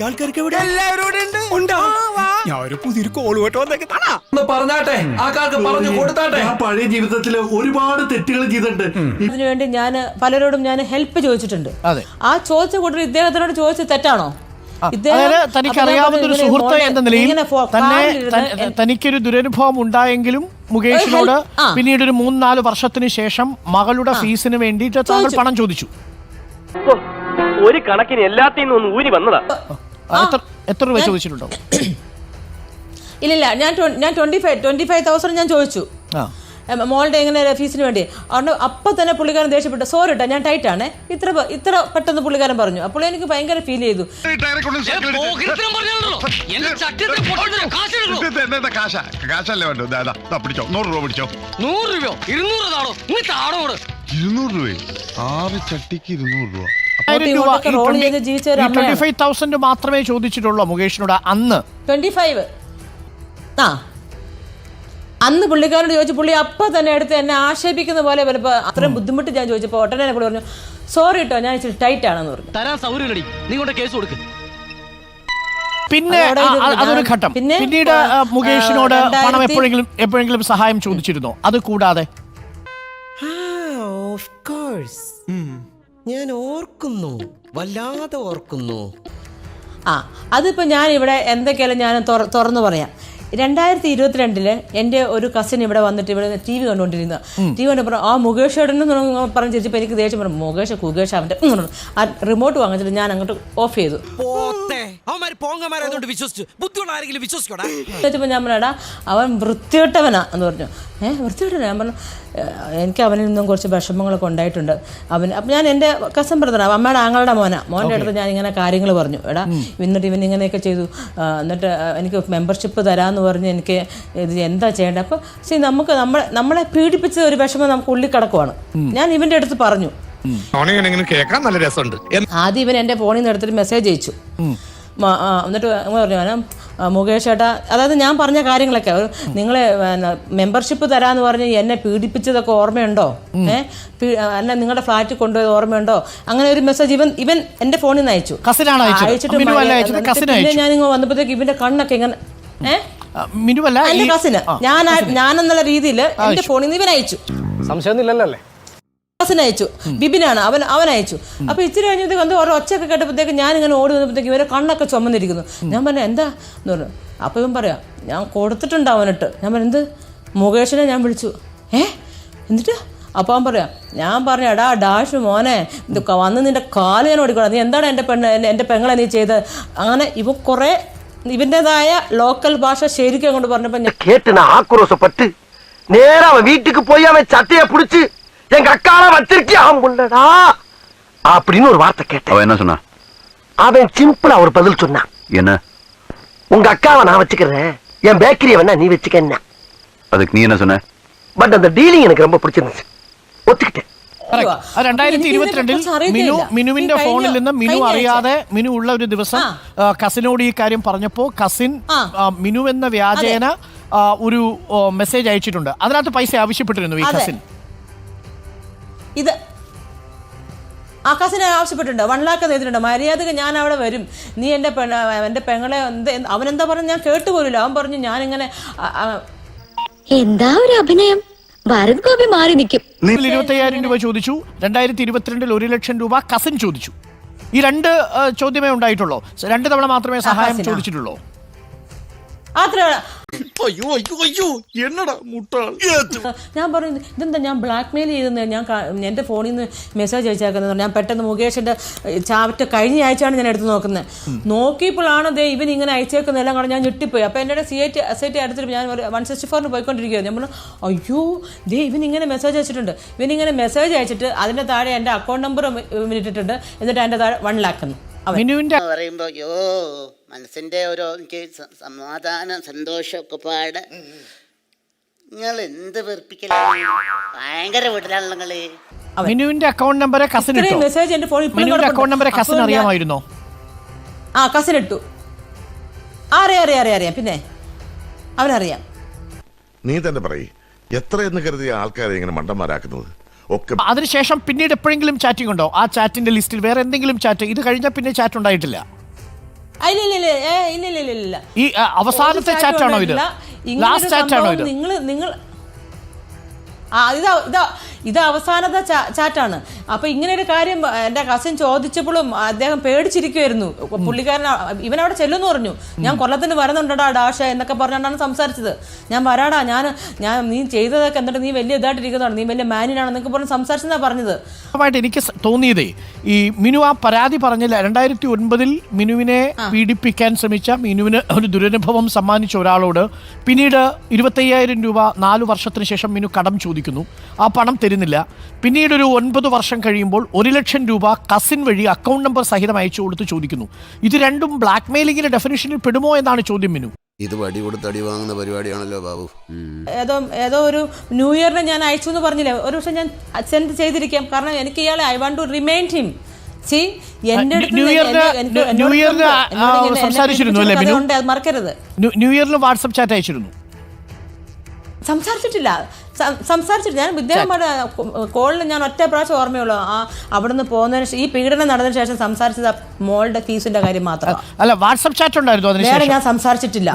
ബാക്കി ആൾക്കാർക്ക് എവിടെ ഉണ്ട്. ഞാൻ ഒരു പുതിയൊരു കോൾ കേട്ടോ ഒന്ന് പറഞ്ഞാട്ടെ? ആൾക്കാർക്ക് പറഞ്ഞു കൊടുത്താട്ടെ? ഞാൻ പഴയ ജീവിതത്തിൽ ഒരുപാട് തെറ്റുകൾ ചെയ്തിട്ടുണ്ട്. ഇതിനുവേണ്ടി ഞാൻ പലരോടും ഞാൻ ഹെൽപ്പ് ചോദിച്ചിട്ടുണ്ട്. അതെ. ആ ചോദിച്ച കൂട്ടർ ഇദ്ദേഹത്തിനോട് ചോദിച്ചത് തെറ്റാണോ? തനിക്ക് അറിയാവുന്ന ഒരു സുഹൃത്ത് എന്ന നിലയിൽ തന്നെ തനിക്കൊരു ദുരനുഭവം ഉണ്ടായെങ്കിലും മുകേഷിനോട് ആ. പിന്നീട് ഒരു മൂന്ന് നാല് വർഷത്തിന് ശേഷം മകളുടെ ഫീസിന് വേണ്ടിട്ട് താങ്കൾ പണം ചോദിച്ചു. ഒരു കണക്കിന് എല്ലാത്തിനും ഒന്ന് ഊരി വന്നതാ. ആ, എത്ര എത്ര രൂപ ചോദിച്ചിട്ടുണ്ടോ? ഇല്ലില്ല ഞാൻ ഞാൻ twenty five twenty five thousand ഞാൻ ചോദിച്ചു മോളുടെ എങ്ങനെ ഫീസിന് വേണ്ടി. അതുകൊണ്ട് അപ്പം തന്നെ പുള്ളിക്കാരൻ ദേഷ്യപ്പെട്ടു. സോറി കേട്ടോ ഞാൻ ടൈറ്റ് ആണ്. ഇത്ര ഇത്ര പെട്ടെന്ന് പുള്ളിക്കാരൻ പറഞ്ഞു. അപ്പോൾ എനിക്ക് ഭയങ്കര ഫീൽ ചെയ്തു. രൂപയോ? ഇരുന്നൂറ് രൂപ ആറ് ചട്ടിക്ക് ഇരുന്നൂറ് രൂപ. തൗസൻഡ് മാത്രമേ ചോദിച്ചിട്ടുള്ളൂ മുകേഷിനോട് അന്ന്. ട്വന്റി ഫൈവ് ആ. അന്ന് പുള്ളിക്കാരോട് ചോദിച്ചു പുള്ളി അപ്പൊ തന്നെ എടുത്ത് എന്നെ ആക്ഷേപിക്കുന്ന പോലെ വലപ്പോൾ അത്രയും ബുദ്ധിമുട്ട് ഞാൻ ചോദിച്ചപ്പോ ഉടനെ പുള്ളി പറഞ്ഞു സോറി കേട്ടോ ഞാൻ ഇച്ചിരി ടൈറ്റ് ആണെന്ന് പറഞ്ഞു. തരാൻ സൗകര്യമില്ലടി. നീ കൊണ്ട് കേസ് കൊടുക്ക്. പിന്നെ അതൊരു ഘട്ടം. പിന്നെ, പിന്നീട് മുകേഷിനോട് പണം എപ്പോഴെങ്കിലും എപ്പോഴെങ്കിലും സഹായം ചോദിച്ചിരുന്നോ? അത് കൂടാതെ. ഓഫ് കോഴ്സ് ഞാൻ ഓർക്കുന്നു വല്ലാതെ ഓർക്കുന്നു. ആ അതിപ്പോൾ ഞാൻ ഇവിടെ എന്തൊക്കെയാലും ഞാൻ തുറന്നു പറയാം. രണ്ടായിരത്തി ഇരുപത്തിരണ്ടിൽ എന്റെ ഒരു കസിൻ ഇവിടെ വന്നിട്ട് ഇവിടെ ടി വി കണ്ടുകൊണ്ടിരുന്ന. ടി വി കണ്ടപ്പോൾ ആ മുകേഷ് ഏടൻ പറഞ്ഞ് ചിരിച്ചപ്പോൾ എനിക്ക് ദേഷ്യം പറഞ്ഞു മുകേഷ് കുകേഷ് അവന്റെ ആ റിമോട്ട് വാങ്ങിച്ചിട്ട് ഞാൻ അങ്ങോട്ട് ഓഫ് ചെയ്തു. പോത്തെ. അവന്മാര് പോങ്ങന്മാരായതുകൊണ്ട് വിശ്വസിച്ചു. ബുദ്ധിയുള്ള ആരെങ്കിലും വിശ്വസിക്കോടാ ചോദിച്ചപ്പോൾ ഞാൻ പറഞ്ഞാടാ അവൻ വൃത്തികെട്ടവനാ എന്ന് പറഞ്ഞു. ഏഹ് വൃത്തികെട്ടവനാ? ഞാൻ പറഞ്ഞു എനിക്ക് അവനിൽ നിന്നും കുറച്ച് വിഷമങ്ങളൊക്കെ ഉണ്ടായിട്ടുണ്ട്. അവൻ അപ്പം ഞാൻ എന്റെ കസൻ ബ്രദറാണ് അമ്മയുടെ ആങ്ങളുടെ മോനാ. മോന്റെ അടുത്ത് ഞാൻ ഇങ്ങനെ കാര്യങ്ങൾ പറഞ്ഞു. എടാ എന്നിട്ട് ഇവൻ ഇങ്ങനെയൊക്കെ ചെയ്തു. എന്നിട്ട് എനിക്ക് മെമ്പർഷിപ്പ് തരാമെന്ന് പറഞ്ഞ് എനിക്ക് ഇത് എന്താ ചെയ്യേണ്ടത് അപ്പോൾ ശരി നമുക്ക് നമ്മളെ നമ്മളെ പീഡിപ്പിച്ച ഒരു വിഷമം നമുക്ക് ഉള്ളിൽ കിടക്കുവാണ്. ഞാൻ ഇവന്റെ അടുത്ത് പറഞ്ഞു. കേൾക്കാൻ നല്ല രസമുണ്ട്. ആദ്യം ഇവൻ എന്റെ ഫോണിൽ നിന്ന് എടുത്തിട്ട് മെസ്സേജ് അയച്ചു. എന്നിട്ട് പറഞ്ഞു "ഞാൻ, മുകേഷ് ചേട്ടാ അതായത് ഞാൻ പറഞ്ഞ കാര്യങ്ങളൊക്കെ നിങ്ങൾ മെമ്പർഷിപ്പ് തരാന്ന് പറഞ്ഞ് എന്നെ പീഡിപ്പിച്ചതൊക്കെ ഓർമ്മയുണ്ടോ? ഏഹ് അല്ല നിങ്ങളുടെ ഫ്ലാറ്റിൽ കൊണ്ടുപോയത് ഓർമ്മയുണ്ടോ? അങ്ങനെ ഒരു മെസ്സേജ് ഇവൻ ഇവൻ എന്റെ ഫോണിൽ നിന്ന് അയച്ചു. അയച്ചിട്ട് അല്ല പിന്നെ ഞാൻ ഇങ്ങനെ വന്നപ്പോഴത്തേക്ക് ഇവന്റെ കണ്ണൊക്കെ ഇങ്ങനെ ഏഹ് മിനുവല്ല എന്റെ കസിന് ഞാൻ ഞാനെന്നുള്ള രീതിയിൽ എന്റെ ഫോണിൽ നിന്ന് ഇവൻ അയച്ചു. സംശയമൊന്നുമില്ലല്ലേ തോമസിനെ അയച്ചു. ബിബിനാണ് അവൻ അവൻ അയച്ചു. അപ്പോൾ ഇച്ചിരി കഴിഞ്ഞപ്പോഴത്തേക്ക് എന്തോ ഓരോ ഒച്ചയൊക്കെ കേട്ടപ്പോഴത്തേക്ക് ഇങ്ങനെ ഓടി വന്നപ്പോഴത്തേക്ക് ഇവരെ കണ്ണൊക്കെ ചുമന്നിരിക്കുന്നു. ഞാൻ പറഞ്ഞു എന്താ? എന്ന് പറഞ്ഞു. അപ്പൊ ഇവൻ പറയാം ഞാൻ കൊടുത്തിട്ടുണ്ട് അവനിട്ട്. ഞാൻ പറഞ്ഞു എന്ത്? മുകേഷിനെ ഞാൻ വിളിച്ചു. ഏ? എന്നിട്ട്? അപ്പോൾ അവൻ പറയാം ഞാൻ പറഞ്ഞു എടാ ഡാഷ് മോനെ വന്ന് നിന്റെ കാൽ ഞാൻ ഓടിക്കണം നീ എന്താണ് എന്റെ പെണ്ണ് എന്റെ പെങ്ങളെ നീ ചെയ്തത് അങ്ങനെ ഇവ കുറേ ഇവന്റെതായ ലോക്കൽ ഭാഷ ശരിക്കും അങ്ങോട്ട് പറഞ്ഞപ്പോൾ ഞാൻ കേട്ടിന ആക്രോശപ്പെട്ട് നേരെ വീട്ടിക്ക് പോയി അവൻ ചട്ടയെ പിടിച്ച് எங்க அக்கால வச்சிருக்கியா முள்ளடா அப்படின்னு ஒரு வார்த்தை கேட்டேன் அவ என்ன சொன்னா அவன் சிம்பிளா ஒரு பதில் சொன்னான் என்ன உங்க அக்காவை நான் வச்சுக்கிறேன் என் பேக்கரியை வேணா நீ வச்சுக்க அதுக்கு நீ என்ன சொன்ன பட் அந்த டீலிங் எனக்கு ரொம்ப பிடிச்சிருந்துச்சு ஒத்துக்கிட்டேன் Correct. ആ രണ്ടായിരത്തി എനിക്ക് ഇരുപത്തിരണ്ടിൽ ഇതിനെക്കുറിച്ച് അറിയത്തില്ല. മിനു മിനുവിന്റെ ഈ കഴിഞ്ഞ- ഫോണിൽ നിന്ന് മിനു കഴിഞ്ഞ ആഴ്ച. അറിയാതെ മിനു ഉള്ള ഒരു ദിവസം ആ. ആ, കസിനോട് ഈ കാര്യം പറഞ്ഞപ്പോ കസിൻ ആ. ആ, മിനു എന്ന വ്യാജേന ആ, ഒരു ഓ, മെസ്സേജ് അയച്ചിട്ടുണ്ട് അതിനകത്ത് പൈസ ആവശ്യപ്പെട്ടിരുന്നു ഈ അതെ. കസിൻ ഇത് ആകാശിനെ ആവശ്യപ്പെട്ടിട്ടുണ്ട്. വൺ ലാക്ക് ചെയ്തിട്ടുണ്ട് മര്യാദയ്ക്ക് ഞാൻ അവിടെ വരും. നീ എന്റെ പെണ്ണ എന്റെ പെങ്ങളെ എന്ത് അവനെന്താ പറഞ്ഞു ഞാൻ കേട്ടുപോലില്ല അവൻ പറഞ്ഞു ഞാൻ ആ, എന്താ ഒരു അഭിനയം? ഭാരത് ഗോപി മാറി നിൽക്കും. ഇരുപത്തി അയ്യായിരം രൂപ ചോദിച്ചു. രണ്ടായിരത്തി ഇരുപത്തിരണ്ടിൽ ഒരു ലക്ഷം രൂപ കസിൻ ചോദിച്ചു. ഈ രണ്ട് ചോദ്യമേ ഉണ്ടായിട്ടുള്ളൂ. രണ്ട് തവണ മാത്രമേ സഹായം ചോദിച്ചിട്ടുള്ളൂ. അത്ര അയ്യോ അയ്യോ അയ്യോ എന്നടാ മുട്ടാൾ? ഞാൻ പറയുന്നു ഇതെന്താ ഞാൻ ബ്ലാക്ക് മെയിൽ ചെയ്തെന്ന് ഞാൻ എന്റെ ഫോണിൽ നിന്ന് മെസ്സേജ് അയച്ചേക്കുന്നത് ഞാൻ പെട്ടെന്ന് മുകേഷിന്റെ ചാവറ്റ കഴിഞ്ഞ ആഴ്ചയാണ് ഞാൻ എടുത്ത് നോക്കുന്നത് നോക്കിയപ്പോഴാണ് ദേ ഇവൻ ഇങ്ങനെ അയച്ചേക്കുന്നത് എല്ലാം കാരണം ഞാൻ ഞെട്ടിപ്പോയി. അപ്പോൾ എന്റെ C I T S I T അടുത്തിട്ട് ഞാൻ വൺ സിക്സ്റ്റി ഫോറിന് പോയിക്കൊണ്ടിരിക്കുകയാണ് ഞാൻ പറഞ്ഞു അയ്യോ ദേ ഇവൻ ഇങ്ങനെ മെസ്സേജ് അയച്ചിട്ടുണ്ട്. ഇവൻ ഇങ്ങനെ മെസ്സേജ് അയച്ചിട്ട് അതിന്റെ താഴെ എന്റെ അക്കൗണ്ട് നമ്പർ ഇട്ടിട്ടുണ്ട്. എന്നിട്ട് എന്റെ താഴെ വൺ ലാക്ക് എന്ന് മിനുവിന്റെ പറയുമ്പോ യോ മനസ്സിന്റെ ഒരു എനിക്ക് സമാധാനം സന്തോഷമൊക്കെ പാട്. നിങ്ങൾ എന്ത് വെറുപ്പിക്കലാണ്? ഭയങ്കര വീട്ടിലാണല്ലോ നിങ്ങൾ. മിനുവിന്റെ അക്കൗണ്ട് നമ്പർ കസിൻ മെസ്സേജ് എന്റെ ഫോണിൽ മിനുവിന്റെ അക്കൗണ്ട് നമ്പർ കസിൻ അറിയാമായിരുന്നോ? ആ കസിൻ ഇട്ടു. അറിയാം അറിയാം അറിയാം അറിയാം. പിന്നെ? അവനറിയാം. നീ തന്നെ പറയ് എത്രയെന്ന് കരുതിയ ആൾക്കാരെ ഇങ്ങനെ മണ്ടന്മാരാക്കുന്നത്? ഒക്കെ അതിനുശേഷം പിന്നീട് എപ്പോഴെങ്കിലും ചാറ്റിംഗ് ഉണ്ടോ ആ ചാറ്റിന്റെ ലിസ്റ്റിൽ വേറെ എന്തെങ്കിലും ചാറ്റ്? ഇത് കഴിഞ്ഞാൽ പിന്നെ ചാറ്റ് ഉണ്ടായിട്ടില്ല ഈ അവസാനത്തെ ചാറ്റാണോ ചാറ്റ് ആണോ ഇത് ലാസ്റ്റ് ചാറ്റ് ആണോ ഇത് നിങ്ങൾ നിങ്ങൾ ആ ഇതാ അവസാനത്തെ ചാറ്റാണ്. അപ്പൊ ഇങ്ങനെ ഒരു കാര്യം എന്റെ കസിൻ ചോദിച്ചപ്പോഴും അദ്ദേഹം പേടിച്ചിരിക്കുമായിരുന്നു പുള്ളിക്കാരൻ ഇവൻ അവിടെ ചെല്ലുന്നു പറഞ്ഞു. ഞാൻ കൊല്ലത്തിന് വരുന്നുണ്ടടാ ഡാഷ എന്നൊക്കെ പറഞ്ഞുകൊണ്ടാണ് സംസാരിച്ചത്. ഞാൻ വരാടാ ഞാൻ ഞാൻ നീ ചെയ്തതൊക്കെ എന്നിട്ട് നീ വലിയ ഇതായിട്ടിരിക്കുന്നതാണ്. നീ വലിയ മാനിനാണെന്നൊക്കെ പറഞ്ഞ് സംസാരിച്ചെന്നാ പറഞ്ഞത്. ആയിട്ട് എനിക്ക് തോന്നിയതേ ഈ മിനു ആ പരാതി പറഞ്ഞില്ല. രണ്ടായിരത്തി ഒൻപതിൽ മിനുവിനെ പീഡിപ്പിക്കാൻ ശ്രമിച്ച മിനുവിന് ഒരു ദുരനുഭവം സമ്മാനിച്ച ഒരാളോട് പിന്നീട് ഇരുപത്തയ്യായിരം രൂപ നാലു വർഷത്തിന് ശേഷം മിനു കടം ചോദിക്കുന്നു. ആ പണം തരുന്നില്ല. പിന്നീട് ഒരു ഒൻപത് വർഷം കഴിയുമ്പോൾ ഒരു ലക്ഷം രൂപ കസിൻ വഴി അക്കൗണ്ട് നമ്പർ സഹിതം അയച്ചു കൊടുത്ത് ചോദിക്കുന്നു. ഇത് രണ്ടും ബ്ലാക്ക് മെയിലിംഗിന്റെ ഡെഫിനേഷനിൽ പെടുമോ എന്നാണ് ചോദ്യം മിനു. ഇത് വടി കൊടുത്ത് അടി വാങ്ങുന്ന പരിപാടിയാണല്ലോ ബാബു. ഏതോ ഏതോ ഒരു ന്യൂ ഇയറിന് ഞാൻ അയച്ചു എന്ന് പറഞ്ഞില്ലേ? ഒരു പക്ഷെ ഞാൻ സെൻഡ് ചെയ്തിരിക്കാം. കാരണം എനിക്ക് ഇയാളെ I want to remind him see എന്റെ മറക്കരുത്. ന്യൂ- ന്യൂ ഇയറിൽ വാട്സ്ആപ്പ് ചാറ്റ് അയച്ചിരുന്നു. സംസാരിച്ചിട്ടില്ല. സം- സംസാരിച്ചിട്ടില്ല ഞാൻ വിദ്യാർത്ഥിമാരുടെ കോളിൽ ഞാൻ ഒറ്റ പ്രാവശ്യം ഓർമ്മയുള്ളൂ. ആ അവിടുന്ന് പോകുന്നതിന് ഈ പീഡനം നടന്നതിന് ശേഷം സംസാരിച്ചത് മോളുടെ ഫീസിന്റെ കാര്യം മാത്രം. അല്ല വാട്സപ്പ് ചാറ്റ് ഉണ്ടായിരുന്നു വേറെ ഞാൻ സംസാരിച്ചിട്ടില്ല.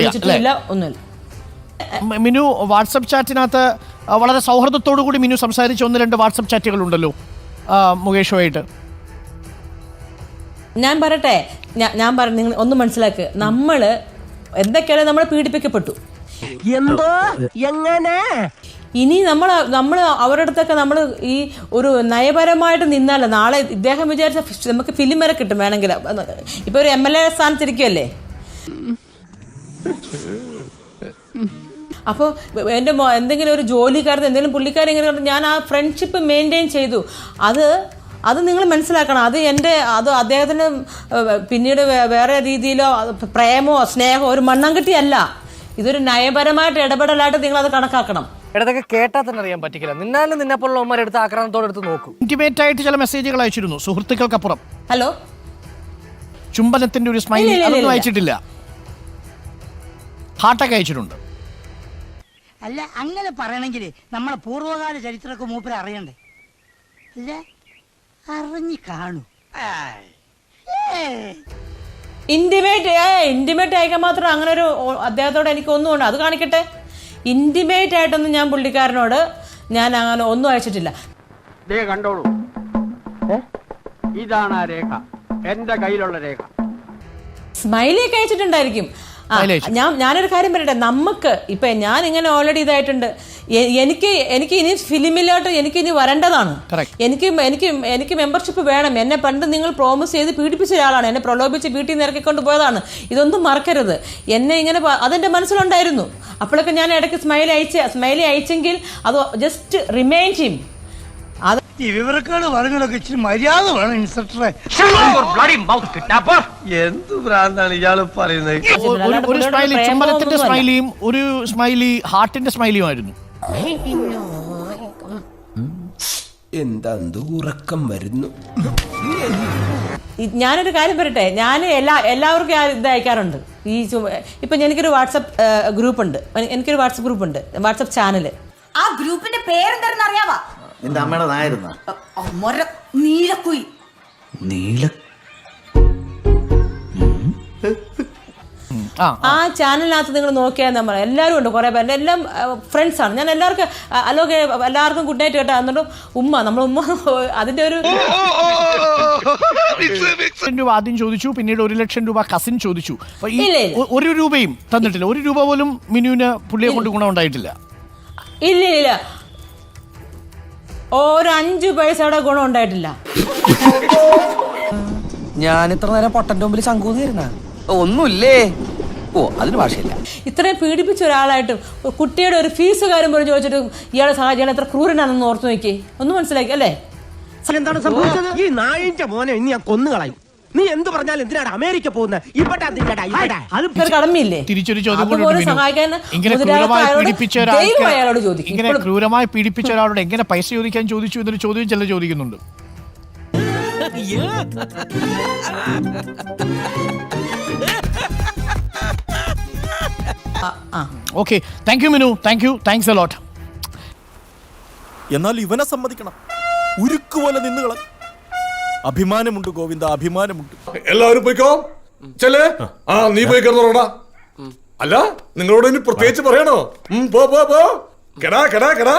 വിളിച്ചിട്ടില്ല ഒന്നുമില്ല. മിനു വാട്സപ്പ് ചാറ്റിനകത്ത് വളരെ സൗഹൃദത്തോടു കൂടി മിനു സംസാരിച്ച ഒന്ന് രണ്ട് വാട്സപ്പ് ചാറ്റുകൾ ഉണ്ടല്ലോ മുകേഷുമായിട്ട്. ഞാൻ പറയട്ടെ ഞാൻ പറ നിങ്ങൾ ഒന്ന് മനസ്സിലാക്ക്. നമ്മൾ എന്തൊക്കെയാണ് നമ്മൾ പീഡിപ്പിക്കപ്പെട്ടു. എന്തോ? എങ്ങനെ? ഇനി നമ്മൾ നമ്മൾ അവരുടെ അടുത്തൊക്കെ നമ്മൾ ഈ ഒരു നയപരമായിട്ട് നിന്നാൽ നാളെ ഇദ്ദേഹം വിചാരിച്ച നമുക്ക് ഫിലിം വരെ കിട്ടും വേണമെങ്കിൽ. ഇപ്പൊ ഒരു എം എൽ എ സ്ഥാനത്തിരിക്കുമല്ലേ അപ്പോൾ എന്റെ എന്തെങ്കിലും ഒരു ജോലിക്കാരൻ എന്തെങ്കിലും പുള്ളിക്കാരൻ ഇങ്ങനെ ഞാൻ ആ ഫ്രണ്ട്ഷിപ്പ് മെയിന്റെയിൻ ചെയ്തു. അത് അത് നിങ്ങൾ മനസ്സിലാക്കണം. അത് എന്റെ അത് അദ്ദേഹത്തിന് പിന്നീട് വേറെ രീതിയിലോ പ്രേമോ സ്നേഹമോ ഒരു മണ്ണാങ്കട്ടിയല്ല. ഇതൊരു നയപരമായിട്ട് ഇടപെടലായിട്ട് നിങ്ങൾ അത് കണക്കാക്കണം. ഇടതൊക്കെ കേട്ടാൽ തന്നെ അറിയാൻ പറ്റില്ല നിന്നാലും നിന്നെ പോലുള്ള എടുത്ത് ആക്രമണത്തോടെ എടുത്ത് നോക്കും. ഇന്റിമേറ്റ് ആയിട്ട് ചില മെസ്സേജുകൾ അയച്ചിരുന്നു. സുഹൃത്തുക്കൾക്കപ്പുറം. ഹലോ? ചുംബനത്തിന്റെ ഒരു ഇല്ല, അതൊന്നും അയച്ചിട്ടില്ല. ഹാർട്ടൊക്കെ അയച്ചിട്ടുണ്ട്. അല്ല അങ്ങനെ പറയണമെങ്കിൽ നമ്മളെ പൂർവകാല ചരിത്രമൊക്കെ മൂപ്പര് അറിയണ്ടേ? അല്ല അറിഞ്ഞു കാണൂ. ഇന്റിമേറ്റ് ഏ ഇന്റിമേറ്റ് ആയിക്കാൻ മാത്രം അങ്ങനെ ഒരു അദ്ദേഹത്തോട് എനിക്ക് ഒന്നും ഉണ്ട് അത് കാണിക്കട്ടെ. ഇന്റിമേറ്റ് ആയിട്ടൊന്നും ഞാൻ പുള്ളിക്കാരനോട് ഞാൻ അങ്ങനെ ഒന്നും അയച്ചിട്ടില്ല. കണ്ടോളൂ. ഇതാണ് ആ രേഖ. എന്റെ കയ്യിലുള്ള രേഖ. സ്മൈലി ഒക്കെ അയച്ചിട്ടുണ്ടായിരിക്കും. ഞാൻ ഞാനൊരു കാര്യം പറയട്ടെ നമുക്ക് ഇപ്പൊ ഞാൻ ഇങ്ങനെ ഓൾറെഡി ഇതായിട്ടുണ്ട്. എനിക്ക് എനിക്ക് ഇനി ഫിലിമിലോട്ട് എനിക്ക് ഇനി വരേണ്ടതാണ്. എനിക്ക് എനിക്ക് എനിക്ക് മെമ്പർഷിപ്പ് വേണം. എന്നെ പണ്ട് നിങ്ങൾ പ്രോമിസ് ചെയ്ത് പീഡിപ്പിച്ച ഒരാളാണ്. എന്നെ പ്രലോഭിച്ച് വീട്ടിൽ നിന്ന് ഇറക്കിക്കൊണ്ട് പോയതാണ്. ഇതൊന്നും മറക്കരുത്. എന്നെ ഇങ്ങനെ അതെന്റെ മനസ്സിലുണ്ടായിരുന്നു. അപ്പോഴൊക്കെ ഞാൻ ഇടയ്ക്ക് സ്മൈൽ അയച്ച സ്മൈലി അയച്ചെങ്കിൽ അത് ജസ്റ്റ് റിമൈൻഡ് അത് ഈ വിവരക്കാട് പറഞ്ഞതൊക്കെ ഇച്ചിരി മര്യാദ വേണം ഇൻസ്പെക്ടറെ എന്ത് ഭ്രാന്താണ് ഇയാൾ പറയുന്നത്? ഒരു- സ്മൈലി ചുമലത്തിന്റെ സ്മൈലിയും ഒരു സ്മൈലി ഹാർട്ടിന്റെ സ്മൈലിയും ആയിരുന്നു. എന്താ ഉറക്കം വരുന്നു? ഞാനൊരു കാര്യം പറയട്ടെ ഞാൻ എല്ലാ എല്ലാവർക്കും ഞാൻ ഇത് അയക്കാറുണ്ട്. ഈ ഇപ്പൊ എനിക്കൊരു വാട്സപ്പ് ഗ്രൂപ്പ് ഉണ്ട് എനി- എനിക്കൊരു വാട്സപ്പ് ഗ്രൂപ്പ് ഉണ്ട് വാട്സപ്പ് ചാനൽ. ആ ഗ്രൂപ്പിന്റെ പേരെന്താണെന്ന് അറിയാവാ? നിന്റെ അമ്മയുടെ നായിരുന്ന? മൊര നീലക്കുയി. നീല ആ ആ. ചാനലിനകത്ത് നിങ്ങൾ നോക്കിയാൽ നമ്മൾ എല്ലാവരും ഉണ്ട് കുറേ പേര്. എല്ലാം ഫ്രണ്ട്സ് ആണ്. ഞാൻ എല്ലാവർക്കും അലോക എല്ലാവർക്കും ഗുഡ് നൈറ്റ് കേട്ടോ. എന്നിട്ട് ഉമ്മ നമ്മൾ ഉമ്മ അതിന്റെ ഒരു ലക്ഷം രൂപ ആദ്യം ചോദിച്ചു പിന്നീട് ഒരു ലക്ഷം രൂപ കസിൻ ചോദിച്ചു. അപ്പൊ ഈ ഒരു രൂപയും തന്നിട്ടില്ല. ഒരു രൂപ പോലും മിനുവിന് പുള്ളിയെ കൊണ്ട് ഗുണം ഉണ്ടായിട്ടില്ല. ഇല്ല ഇല്ല. ഒരു അഞ്ചു പൈസയുടെ ഗുണം ഉണ്ടായിട്ടില്ല. ഞാൻ ഇത്ര നേരം പൊട്ടന്റെ മുമ്പിൽ ശങ്കൂന്നിരുന്ന ഒന്നുമില്ലേ? ഓ അതിന് ഭാഷയില്ല. ഇത്രയും പീഡിപ്പിച്ച ഒരാളായിട്ടും ഒരു കുട്ടിയുടെ ഒരു ഫീസ് കാര്യം പറഞ്ഞു ചോദിച്ചിട്ട് ഇയാളെ സഹായിച്ചാൽ എത്ര ക്രൂരനാണെന്ന് ഓർത്തു നോക്കി ഒന്ന് മനസ്സിലാക്കി അല്ലേ? എന്താണ് സംഭവിച്ചത്? ഈ നായിന്റെ മോനെ ഇനി ഞാൻ കൊന്നുകളയും. നീ എന്ത് പറഞ്ഞാലും എന്തിനാണ് അമേരിക്ക പോകുന്നത് ഇങ്ങനെ ക്രൂരമായി പീഡിപ്പിച്ച ഒരാളോട് എങ്ങനെ പൈസ ചോദിക്കാൻ ചോദിച്ചു എന്നൊരു ചോദ്യം ചില ചോദിക്കുന്നുണ്ട്. Okay thank you Minu thank you thanks a lot എന്നാൽ ഇവനെ സമ്മതിക്കണം. ഉരുക്കുപോലെ നിന്നുകള അഭിമാനമുണ്ട് ഗോവിന്ദ അഭിമാനമുണ്ട്. എല്ലാവരും പോയിക്കോ? ചെല്ലേ. ആ. നീ പോയി കിടന്നോടാ അല്ല നിങ്ങളോട് ഇനി പ്രത്യേകിച്ച് പറയണോ? പോ പോ പോ. കെടാ കെടാ കെടാ.